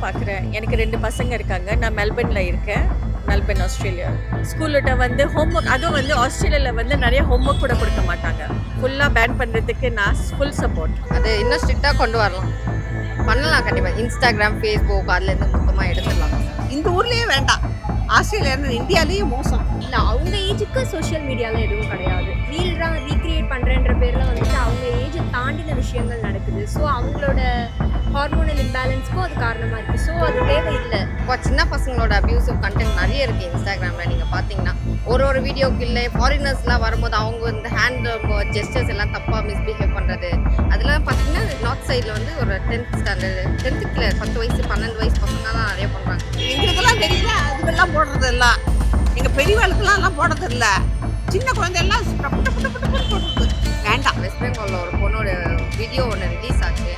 தான் பார்க்குறேன் எனக்கு ரெண்டு பசங்க இருக்காங்க. நான் மெல்பர்னில் இருக்கேன். Melbourne Australia. ஸ்கூல்கிட்ட வந்து ஹோம்ஒர்க் அதுவும் வந்து ஆஸ்திரேலியாவில் வந்து நிறைய ஹோம்ஒர்க் கூட கொடுக்க மாட்டாங்க. ஃபுல்லாக பேன் பண்ணுறதுக்கு நான் ஃபுல் சப்போர்ட் அது இன்னும் ஸ்ட்ரிக்டாக கொண்டு வரலாம். பண்ணலாம் கண்டிப்பாக இன்ஸ்டாகிராம் ஃபேஸ்புக் அதுலேருந்து மொத்தமாக எடுத்துடலாம். இந்த ஊர்லயே வேண்டாம். ஆஸ்திரேலியா இந்தியாலேயே மோசம். இல்லை அவங்க ஏஜுக்கு சோஷியல் மீடியாவில் எதுவும் கிடையாது. ரீல்ராக ரீக்ரியேட் பண்ணுறன்ற பேரில் வந்துட்டு அவங்க ஏஜை தாண்டின விஷயங்கள் நடக்குது. ஸோ அவங்களோட ஹார்மோனல் இம்பேலன்ஸ்க்கும் அது காரணமாக இருக்குது ஸோ அது தேவையில்லை. இப்போ சின்ன பசங்களோட அபியூசிவ் கண்டென்ட் நிறைய இருக்குது இன்ஸ்டாகிராமில் நீங்கள் பார்த்தீங்கன்னா ஒரு ஒரு வீடியோக்கு இல்லை ஃபாரினர்ஸ்லாம் வரும்போது அவங்க இந்த ஹேண்ட் ஜெஸ்டர்ஸ் எல்லாம் தப்பாக மிஸ்பிஹேவ் பண்ணுறது அதெல்லாம் பார்த்தீங்கன்னா நார்த் சைடில் வந்து ஒரு டென்த் ஸ்டாண்டர்டு டென்த்துக்கு பத்து வயசு பன்னெண்டு வயசு பசங்க தான் நிறைய பண்ணுறாங்க எங்களுக்கெல்லாம் தெரியல அதுக்கெல்லாம் போடுறது இல்ல எங்க பெரியவாளுக்கெல்லாம் எல்லாம் போடுறது இல்ல சின்ன குழந்தையெல்லாம் டப்பு டப்பு டப்பு டப்புன்னு போடுறது. வேண்டாம். வெஸ்ட் பெங்காலில் ஒரு பொண்ணோட வீடியோ ஒன்று ரிலீஸ் ஆச்சு.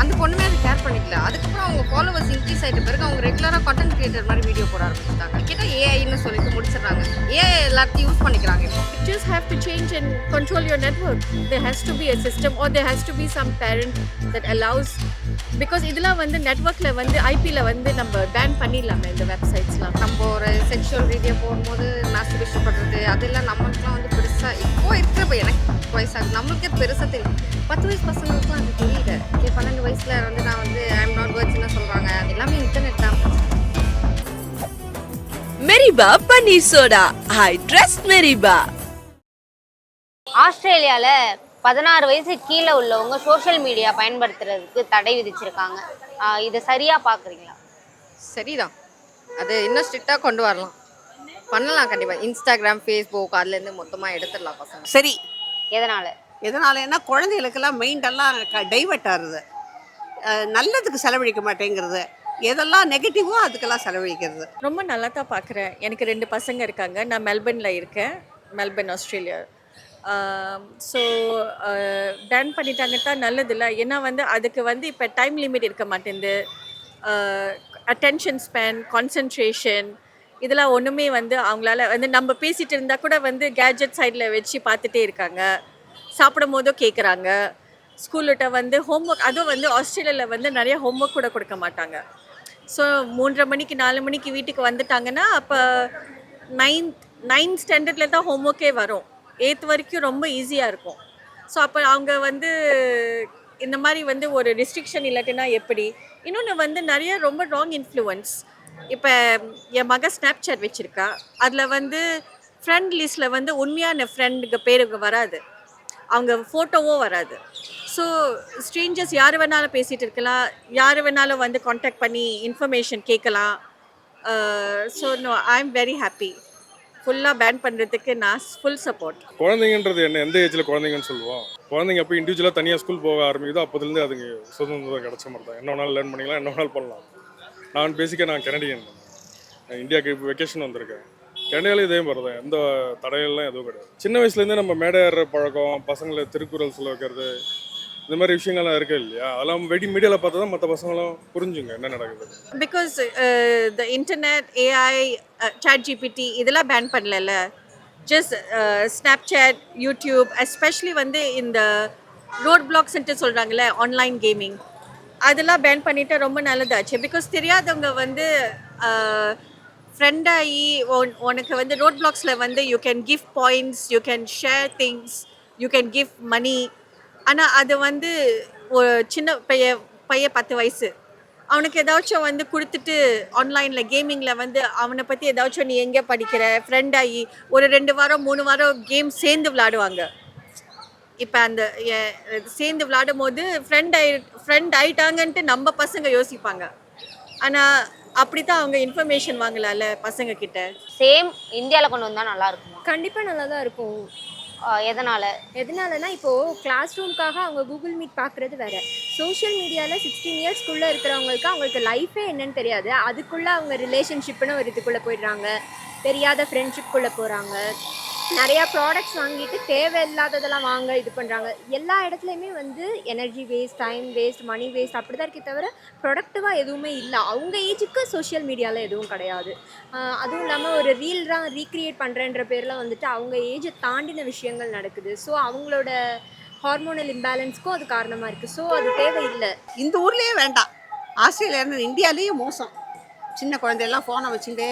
அந்த பொண்ணுமே அதை கேர் பண்ணிக்கல. அதுக்கப்புறம் அவங்க ஃபாலோவர்ஸ் இன்க்ரீஸ் ஆகிட்ட பிறகு அவங்க ரெகுலராக கண்டென்ட் கிரியேட்டர் மாதிரி வீடியோ போட ஆரம்பிச்சிட்டாங்க. கிட்ட ஏஐன்னு சொல்லிட்டு முடிச்சிடுறாங்க. ஏஐ எல்லாத்தையும் யூஸ் பண்ணிக்கிறாங்க இப்போ. Just have to change and control your network. There has to be a system or there has to be some parent that allows because இதெல்லாம் வந்து நெட்ஒர்க்கில் வந்து ஐபியில் வந்து நம்ம பேன் பண்ணிடலாமே இந்த வெப்சைட்ஸ்லாம் நம்ம ஒரு செக்ஷுவல் ரீதியாக போகும்போது மாஸ்டர்பேஷன் பண்ணுறது அதெல்லாம் நம்மளுக்குலாம் வந்து பெருசாக இப்போ இருக்கிற எனக்கு வயசாகுது நம்மளுக்கே பெருசாக தெரியும். பத்து வயசு பசங்களுக்குலாம் அது தெரியல. இப்போ பன்னெண்டு வயசில் வந்து நான் வந்து ஐம் நாட் வச்சுன்னு சொல்கிறாங்க அது எல்லாமே இன்டர்நெட் தான். Meripa paneer soda. I trust Meripa. ஆஸ்திரேலியாவில் பதினாறு வயசு கீழே உள்ளவங்க சோஷியல் மீடியா பயன்படுத்துறதுக்கு தடை விதிச்சிருக்காங்க. இதை சரியாக பார்க்குறீங்களா சரிதான். அது இன்னும் ஸ்ட்ரிக்டாக கொண்டு வரலாம். பண்ணலாம் கண்டிப்பாக இன்ஸ்டாகிராம் ஃபேஸ்புக் அதுலேருந்து மொத்தமாக எடுத்துடலாம் பசங்க. சரி. எதனால்? எதனாலன்னா குழந்தைகளுக்கெல்லாம் மைண்டெல்லாம் டைவர்ட் ஆகுது. நல்லதுக்கு செலவழிக்க மாட்டேங்கிறது. எதெல்லாம் நெகட்டிவோ அதுக்கெல்லாம் செலவழிக்கிறது. ரொம்ப நல்லா தான் பார்க்குறேன் எனக்கு ரெண்டு பசங்க இருக்காங்க. நான் மெல்பர்னில் இருக்கேன். Melbourne Australia. Um, so ban uh, பண்ணிட்டாங்கத்தான் நல்லதில்ல. ஏன்னா வந்து அதுக்கு வந்து இப்போ டைம் லிமிட் இருக்க மாட்டேங்குது அட்டென்ஷன் ஸ்பேன் கான்சன்ட்ரேஷன் இதெல்லாம் ஒன்றுமே வந்து அவங்களால வந்து நம்ம பேசிகிட்டு இருந்தால் கூட வந்து கேஜெட் சைடில் வச்சு பார்த்துட்டே இருக்காங்க. சாப்பிடும் போதும் கேட்குறாங்க ஸ்கூல்கிட்ட வந்து ஹோம்ஒர்க் அதுவும் வந்து ஆஸ்திரேலியாவில் வந்து நிறைய ஹோம்ஒர்க் கூட கொடுக்க மாட்டாங்க. ஸோ மூன்றரை மணிக்கு நாலு மணிக்கு வீட்டுக்கு வந்துட்டாங்கன்னா அப்போ நைன்த் நைன்த் ஸ்டாண்டர்டில் தான் ஹோம்ஒர்க்கே வரும். எயித் வரைக்கும் ரொம்ப ஈஸியாக இருக்கும். ஸோ அப்போ அவங்க வந்து இந்த மாதிரி வந்து ஒரு ரிஸ்ட்ரிக்ஷன் இல்லாட்டினா எப்படி? இன்னொன்று வந்து நிறைய ரொம்ப ராங் இன்ஃப்ளூயன்ஸ் இப்போ என் மக ஸ்னாப் சாட் வச்சுருக்கா. அதில் வந்து ஃப்ரெண்ட் லிஸ்ட்டில் வந்து உண்மையான ஃப்ரெண்டுக்கு பேருக்கு வராது. அவங்க ஃபோட்டோவும் வராது. ஸோ ஸ்ட்ரேஞ்சர்ஸ் யார் வேணாலும் பேசிகிட்டு இருக்கலாம். யார் வேணாலும் வந்து காண்டாக்ட் பண்ணி இன்ஃபர்மேஷன் கேட்கலாம் so no I am very happy ஃபுல்லாக பேன் பண்ணுறதுக்கு நான் ஃபுல் சப்போர்ட் குழந்தைங்கன்றது என்ன? எந்த ஏஜில் குழந்தைங்கன்னு சொல்லுவோம். குழந்தைங்க அப்போ இண்டிவிஜுவலாக தனியாக ஸ்கூல் போக ஆரம்பிக்குதோ அப்போதுலேருந்து அதுங்க சுதந்திரம் கிடைச்ச மாதிரி தான். என்ன வேணாலும் லேர்ன் பண்ணிக்கலாம் என்ன வேணாலும் பண்ணலாம். நான் பேசிக்காக நான் கனடியன் இந்தியாவுக்கு இப்போ வெக்கேஷன் வந்திருக்கேன். கனடாவில் இதே மாதிரி தான். எந்த தடையெல்லாம் எதுவும் கிடையாது. சின்ன வயசுலேருந்தே நம்ம மேடை ஏறுற பழக்கம் பசங்களை திருக்குறள் சொல்ல வைக்கிறது இந்த மாதிரி விஷயங்கள்லாம் இருக்கு இல்லையா? அதெல்லாம் வெடி மீடியாவில் பார்த்தா தான் மற்ற பசங்களும் புரிஞ்சுங்க என்ன நடக்குது. Because the internet AI ChatGPT இதெல்லாம் பேன் பண்ணல ஜஸ்ட் ஸ்னாப்சாட் யூடியூப் எஸ்பெஷலி வந்து இந்த ரோட் பிளாக்ஸ்ன்ட்டு சொல்கிறாங்களே ஆன்லைன் கேமிங் அதெல்லாம் பேன் பண்ணிட்டா ரொம்ப நல்லதாச்சு. பிகாஸ் தெரியாதவங்க வந்து uh, ஃப்ரெண்டாகி உனக்கு வந்து ரோட் பிளாக்ஸில் வந்து you can give points you can share things you can give money ஆனால் அது வந்து ஒரு சின்ன பையன் பையன் பத்து வயசு. அவனுக்கு ஏதாச்சும் வந்து கொடுத்துட்டு ஆன்லைனில் கேமிங்கில் வந்து அவனை பற்றி ஏதாச்சும் நீ எங்கே படிக்கிற? ஃப்ரெண்ட் ஆகி ஒரு ரெண்டு வாரம் மூணு வாரம் கேம் சேர்ந்து விளாடுவாங்க இப்போ அந்த சேர்ந்து விளாடும் போது ஃப்ரெண்ட் ஆயி ஃப்ரெண்ட் ஆயிட்டாங்கன்ட்டு நம்ம பசங்க யோசிப்பாங்க. ஆனால் அப்படி தான் அவங்க இன்ஃபர்மேஷன் வாங்கலாம்ல பசங்க கிட்ட சேம் இந்தியாவில் கொண்டு வந்தால் நல்லா இருக்குமா? கண்டிப்பாக நல்லா தான் இருக்கும். எதனால்? எதனாலனா இப்போது கிளாஸ் ரூம்க்காக அவங்க கூகுள் மீட் பார்க்குறது வேற. சோஷியல் மீடியாவில் சிக்ஸ்டீன் இயர்ஸ்க்குள்ளே இருக்கிறவங்களுக்கு அவங்களுக்கு லைஃபே என்னன்னு தெரியாது. அதுக்குள்ளே அவங்க ரிலேஷன்ஷிப்னு ஒரு இதுக்குள்ளே போயிடுறாங்க. தெரியாத ஃப்ரெண்ட்ஷிப்குள்ளே போகிறாங்க நிறையா ப்ராடக்ட்ஸ் வாங்கிட்டு தேவையில்லாததெல்லாம் வாங்க இது பண்ணுறாங்க எல்லா இடத்துலையுமே வந்து energy waste time waste money waste அப்படி தான் இருக்கே தவிர ப்ரொடக்டிவாக எதுவுமே இல்லை. அவங்க ஏஜுக்கு சோஷியல் மீடியாவில் எதுவும் கிடையாது. அதுவும் இல்லாமல் ஒரு ரீல்ராக ரீக்ரியேட் பண்ணுறன்ற பேரில் வந்துட்டு அவங்க ஏஜை தாண்டின விஷயங்கள் நடக்குது. ஸோ அவங்களோட ஹார்மோனல் இம்பேலன்ஸ்க்கும் அது காரணமாக இருக்குது ஸோ அது தேவையில்லை. இந்த ஊர்லேயே வேண்டாம். ஆஸ்திரேலியா இந்தியாலேயும் மோசம். சின்ன குழந்தையெல்லாம் ஃபோனை வச்சுட்டே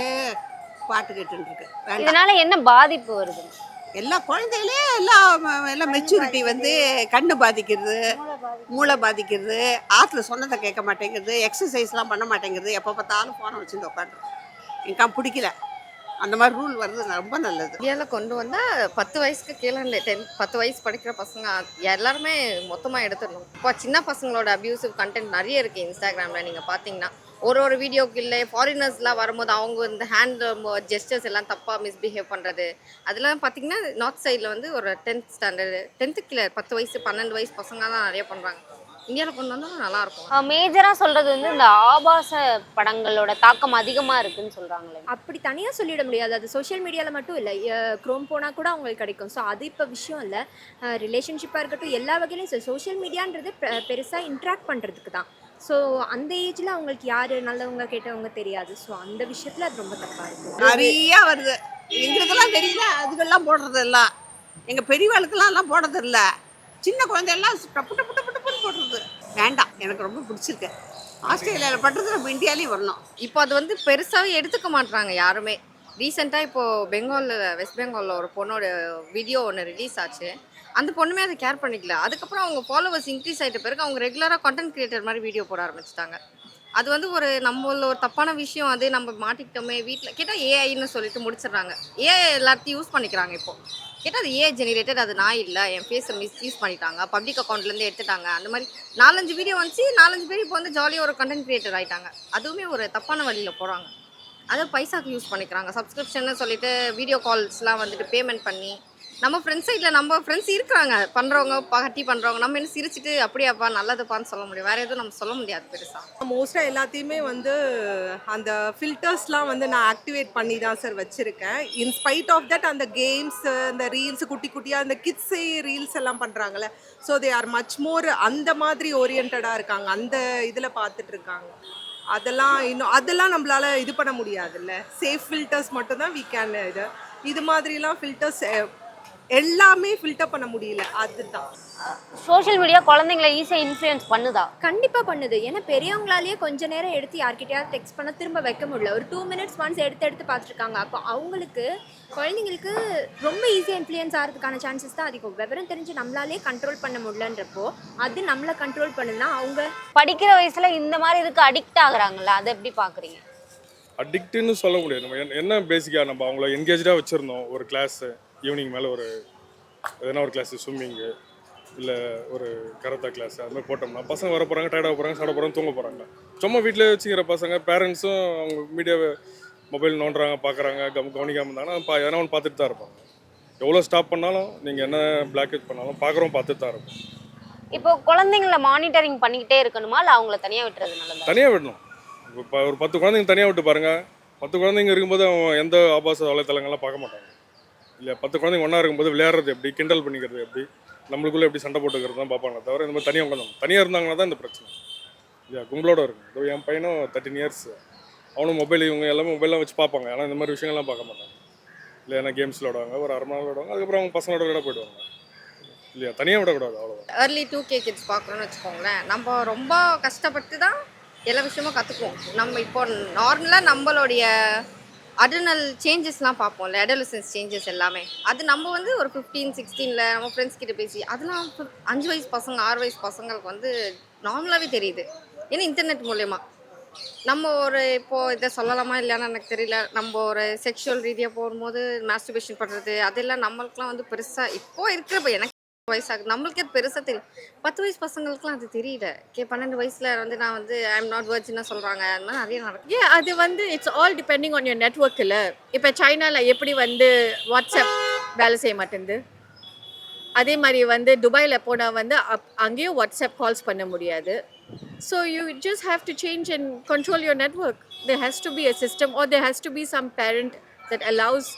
பாட்டு கேட்டுட்டு இருக்கு வேண்டாம். இதனால என்ன பாதிப்பு வருது? எல்லா குழந்தைகளே எல்லாம் எல்லாம் மெச்சூரிட்டி வந்து கண்ணு பாதிக்கிறது மூளை பாதிக்கிறது ஆற்றுல சொன்னதை கேட்க மாட்டேங்கிறது எக்ஸசைஸ்லாம் பண்ண மாட்டேங்கிறது எப்போ பார்த்தாலும் ஃபோனை வச்சுட்டு உட்காந்துரும் எனக்கு பிடிக்கல. அந்த மாதிரி ரூல் வர்றது ரொம்ப நல்லது. இந்தியாவில் கொண்டு வந்தால் பத்து வயசுக்கு கீழே இல்லை டென் பத்து வயசு படிக்கிற பசங்க எல்லாருமே மொத்தமாக எடுத்துடணும். இப்போ சின்ன பசங்களோட அப்யூசிவ் கண்டென்ட் நிறைய இருக்குது இன்ஸ்டாகிராமில் நீங்கள் பார்த்தீங்கன்னா. ஒரு ஒரு வீடியோக்கு இல்லை ஃபாரினர்ஸ்லாம் வரும்போது அவங்க இந்த ஹேண்ட் ஜெஸ்டர்ஸ் எல்லாம் தப்பாக மிஸ்பிஹேவ் பண்ணுறது அதெல்லாம் பார்த்தீங்கன்னா நார்த் சைடில் வந்து ஒரு டென்த் ஸ்டாண்டர்டு டென்த்து கீழே பத்து வயசு பன்னெண்டு வயசு பசங்க தான் நிறைய பண்ணுறாங்க இந்தியாவில் கொண்டு வந்தாலும் நல்லாயிருக்கும் மேஜரா சொல்றது வந்து இந்த ஆபாச படங்களோட தாக்கம் அதிகமா இருக்குன்னு சொல்றாங்களே. அப்படி தனியாக சொல்லிட முடியாது. அது சோஷியல் மீடியாவில் மட்டும் இல்லை. க்ரோம் போனால் கூட அவங்களுக்கு கிடைக்கும். ஸோ அது இப்போ விஷயம் இல்லை. ரிலேஷன்ஷிப்பாக இருக்கட்டும் எல்லா வகையிலையும் சோஷியல் மீடியான்றது பெருசாக இன்ட்ராக்ட் பண்ணுறதுக்கு தான் ஸோ அந்த ஏஜில் அவங்களுக்கு யார் நல்லவங்க கேட்டவங்க தெரியாது. ஸோ அந்த விஷயத்தில் அது ரொம்ப தப்பாக இருக்கும் நிறைய வருது. எங்களுக்கெல்லாம் தெரியல. அதுக்கெல்லாம் போடுறது எல்லாம் எங்கள் பெரியவாளுக்கெல்லாம் எல்லாம் போடுறது இல்ல சின்ன குழந்தையெல்லாம் டப்பு டப்பு டப்பு டப்புன்னு போடுறது. வேண்டாம். எனக்கு ரொம்ப பிடிச்சிருக்கு. ஆஸ்திரேலியாவில் பண்ணுறது நம்ம இந்தியாலேயும் வரணும். இப்போ அது வந்து பெருசாகவே எடுத்துக்க மாட்றாங்க யாருமே. ரீசெண்டாக இப்போது பெங்காலில் வெஸ்ட் பெங்காலில் ஒரு பொண்ணோட வீடியோ ஒன்று ரிலீஸ் ஆச்சு. அந்த பொண்ணுமே அதை கேர் பண்ணிக்கல. அதுக்கப்புறம் அவங்க ஃபாலோவர்ஸ் இன்க்ரீஸ் ஆகிட்ட பிறகு அவங்க ரெகுலராக கண்டென்ட் கிரியேட்டர் மாதிரி வீடியோ போட ஆரம்பிச்சிட்டாங்க. அது வந்து ஒரு நம்மள ஒரு தப்பான விஷயம் அது நம்ம மாட்டிக்கிட்டோமே வீட்டில் கேட்டால் ஏஐன்னு சொல்லிட்டு முடிச்சிடுறாங்க. ஏஐ எல்லாத்தையும் யூஸ் பண்ணிக்கிறாங்க இப்போ. கேட்டால் அது ஏஐ ஜெனரேட்டட் அது நான் இல்லை. என் ஃபேஸை மிஸ்யூஸ் பண்ணிட்டாங்க. பப்ளிக் அக்கௌண்ட்லேருந்து எடுத்துட்டாங்க. அந்த மாதிரி நாலஞ்சு வீடியோ வந்துச்சு. நாலஞ்சு பேர் இப்போ வந்து ஜாலியாக ஒரு கண்டென்ட் கிரியேட்டர் ஆகிட்டாங்க அதுவுமே ஒரு தப்பான வழியில் போகிறாங்க அதை பைசாக்கு யூஸ் பண்ணிக்கிறாங்க. சப்ஸ்கிரிப்ஷன்னு சொல்லிட்டு வீடியோ கால்ஸ்லாம் வந்துட்டு பேமெண்ட் பண்ணி நம்ம ஃப்ரெண்ட்ஸ் சைடில் நம்ம ஃப்ரெண்ட்ஸ் இருக்கிறாங்க. பண்ணுறவங்க பகட்டி பண்ணுறவங்க நம்ம என்ன சிரிச்சிட்டு அப்படியாப்பா நல்லதுப்பான்னு சொல்ல முடியும். வேறு எதுவும் நம்ம சொல்ல முடியாது பெருசாக மோஸ்ட்டாக எல்லாத்தையுமே வந்து அந்த ஃபில்டர்ஸ்லாம் வந்து நான் ஆக்டிவேட் பண்ணி தான் சார் வச்சுருக்கேன் இன்ஸ்பைட் ஆஃப் தட் அந்த கேம்ஸ் அந்த ரீல்ஸ் குட்டி குட்டியாக அந்த கிட்ஸே ரீல்ஸ் எல்லாம் பண்ணுறாங்கல்ல so they are much more அந்த மாதிரி ஓரியன்டாக இருக்காங்க. அந்த இதில் பார்த்துட்ருக்காங்க அதெல்லாம் இன்னும் அதெல்லாம் நம்மளால இது பண்ண முடியாதுல்ல. சேஃப் ஃபில்டர்ஸ் மட்டும்தான் வீ கேன் இது. இது மாதிரிலாம் ஃபில்டர்ஸ் எல்லாமே ஃபில்டர் பண்ண முடியல. அதுதான். சோஷியல் மீடியா குழந்தைங்களை ஈஸியா இன்ஃப்ளூயன்ஸ் பண்ணுதா? கண்டிப்பாக பண்ணுது. ஏன்னா பெரியவங்களாலேயே கொஞ்ச நேரம் எடுத்து யார்கிட்டயாவது டெக்ஸ்ட் பண்ண திரும்ப வைக்க முடியல. ஒரு டூ மினிட்ஸ் ஒன்ஸ் எடுத்து எடுத்து பார்த்துருக்காங்க. அப்போ அவங்களுக்கு குழந்தைங்களுக்கு ரொம்ப ஈஸியாக இன்ஃப்ளூயன்ஸ் ஆகிறதுக்கான சான்சஸ் தான் அதிகம். விவரம் தெரிஞ்சு நம்மளாலே கண்ட்ரோல் பண்ண முடியலன்றப்போ அது நம்மளை கண்ட்ரோல் பண்ணுனா அவங்க படிக்கிற வயசுல இந்த மாதிரி இதுக்கு அடிக்ட் ஆகுறாங்கல்ல அதை எப்படி பாக்குறீங்க அடிக்ட்டுன்னு சொல்ல முடியாது. நம்ம என்ன- என்ன பேசிக்காக நம்ம அவங்கள என்கேஜாக வச்சுருந்தோம் ஒரு கிளாஸு ஈவினிங் மேலே ஒரு எதனா ஒரு கிளாஸு ஸ்விம்மிங்கு இல்லை ஒரு கராத்தா கிளாஸ் அது மாதிரி போட்டோம்னா பசங்க வர போகிறாங்க டயர்டாக போகிறாங்க சாப்பிட போகிறாங்க தூங்க போகிறாங்க சும்மா வீட்டிலே வச்சுக்கிற பசங்க பேரண்ட்ஸும் அவங்க மீடியாவை மொபைல் நோண்டுறாங்க பார்க்குறாங்க கம் கவனிக்காமல் இருந்தாங்கன்னா பா எதனா ஒன்று பார்த்துட்டு தான் இருப்பாங்க. எவ்வளோ ஸ்டாப் பண்ணாலும் நீங்கள் என்ன பிளாக்கேஜ் பண்ணாலும் பார்க்குறோம் பார்த்துட்டு தான் இருப்போம் இப்போ குழந்தைங்கள மானிட்டரிங் பண்ணிக்கிட்டே இருக்கணுமா? இல்ல அவங்கள தனியா விட்டுறது நல்லதா? தனியாக விடணும். இப்போ ஒரு பத்து குழந்தைங்க தனியாக விட்டு பாருங்க. பத்து குழந்தைங்க இருக்கும்போது அவன் எந்த ஆபாச வலைத்தளங்கள்லாம் பார்க்க மாட்டாங்க. இல்லை பத்து குழந்தைங்க ஒன்றா இருக்கும்போது விளையாடுறது எப்படி? கிண்டல் பண்ணிக்கிறது எப்படி? நம்மளுக்குள்ளே எப்படி சண்டை போட்டுக்கிறது தான் பார்ப்பாங்க தவிர இந்த மாதிரி தனியாக உட்காந்து தனியாக இருந்தாங்கன்னா தான் இந்த பிரச்சனை. இல்லையா கும்பலோட இருக்கும் இதோ என் பையனும் தேர்ட்டின் இயர்ஸ் அவனும் மொபைல் இவங்க எல்லாமே மொபைல்லாம் வச்சு பார்ப்பாங்க. ஆனால் இந்த மாதிரி விஷயங்கள்லாம் பார்க்க மாட்டாங்க. இல்லை ஏன்னா கேம்ஸ் விளாடுவாங்க ஒரு அரை மணி நேரம் விளாடுவாங்க அதுக்கப்புறம் அவங்க பசங்களோட விளையாட போயிடுவாங்க. இல்லையா? தனியாக விடக்கூடாது அவ்வளோதான் ஏர்லி டூ கே கிட்ஸ் பார்க்குறோன்னு வச்சுக்கோங்களேன். நம்ம ரொம்ப கஷ்டப்பட்டு தான் எல்லா விஷயமும் கற்றுக்குவோம் நம்ம இப்போ நார்மலாக நம்மளுடைய அடர்னல் சேஞ்சஸ்லாம் பார்ப்போம்ல அடலசன்ஸ் சேஞ்சஸ் எல்லாமே. அது நம்ம வந்து ஒரு ஃபிஃப்டீன் சிக்ஸ்டீனில் நம்ம ஃப்ரெண்ட்ஸ் கிட்ட பேசி அதெல்லாம் அஞ்சு வயசு பசங்க ஆறு வயசு பசங்களுக்கு வந்து நார்மலாகவே தெரியுது. ஏன்னா இன்டர்நெட் மூலயமா. நம்ம ஒரு இப்போது இதை சொல்லலாமா இல்லையான்னு எனக்கு தெரியல. நம்ம ஒரு செக்ஷுவல் ரீதியாக போகும்போது மாஸ்டிபேஷன் பண்ணுறது அதெல்லாம் நம்மளுக்குலாம் வந்து பெருசாக இப்போது இருக்கிறப்போ எனக்கு வயசாகுது நம்மளுக்கே அது பெருசாக தெரியும் பத்து வயசு பசங்களுக்குலாம் அது தெரியல. கே பன்னெண்டு வயசில் வந்து நான் வந்து ஐ எம் நாட் வர்ஜின்னா சொல்கிறாங்க அதனால் நிறைய நடக்கும் ஏன் அது வந்து it's all depending on your நெட்ஒர்க்கில் இப்போ சைனாவில் எப்படி வந்து வாட்ஸ்அப் வேலை செய்ய மாட்டேங்குது அதே மாதிரி வந்து துபாயில் போனால் வந்து அப் அங்கேயும் வாட்ஸ்அப் கால்ஸ் பண்ண முடியாது. So you just have to change and control your network they has to be a system or they has to be some parent that allows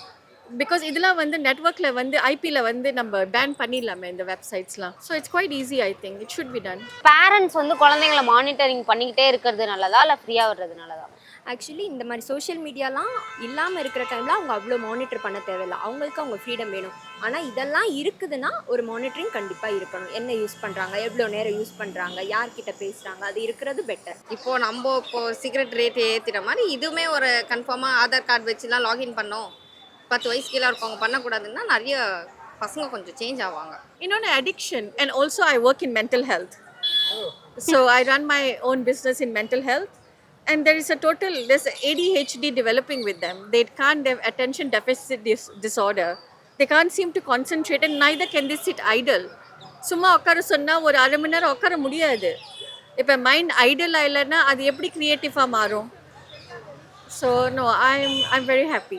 because இதெல்லாம் வந்து நெட்ஒர்க்கில் வந்து ஐபியில் வந்து நம்ம பேன் பண்ணிடலாமே இந்த வெப்சைட்ஸ்லாம் so it's quite easy I think it should be done parents வந்து குழந்தைங்கள monitoring பண்ணிக்கிட்டே இருக்கிறது நல்லதா? இல்லை ஃப்ரீயாக விடுறது நல்லதா? ஆக்சுவலி இந்த மாதிரி சோஷியல் மீடியாலாம் இல்லாமல் இருக்கிற டைமில் அவங்க அவ்வளோ மானிட்டர் பண்ண தேவையில்ல. அவங்களுக்கு அவங்க ஃப்ரீடம் வேணும். ஆனால் இதெல்லாம் இருக்குதுன்னா ஒரு மானிட்டரிங் கண்டிப்பாக இருக்கணும். என்ன யூஸ் பண்ணுறாங்க எவ்வளோ நேரம் யூஸ் பண்ணுறாங்க யார்கிட்ட பேசுகிறாங்க அது இருக்கிறது பெட்டர் இப்போ நம்ம இப்போ சிகரெட் ரேட் ஏற்றின மாதிரி இதுவுமே ஒரு கன்ஃபார்மாக ஆதார் கார்டு வச்சுலாம் லாகின் பண்ணோம். பத்து வயசு கீழே இருக்கவங்க பண்ணக்கூடாதுன்னா நிறைய பசங்க கொஞ்சம் சேஞ்ச் ஆவாங்க இன்னொன்று addiction and also I work in mental health so I run my own business in mental health and there is a total there's adhd developing with them they can't have attention deficit dis- disorder they can't seem to concentrate and neither can they sit idle சும்மா உட்கார சொன்னால் ஒரு அரை மணி நேரம் உட்கார முடியாது இப்போ mind Idol ஆகலைன்னா அது எப்படி க்ரியேட்டிவாக மாறும் so no I am I am very happy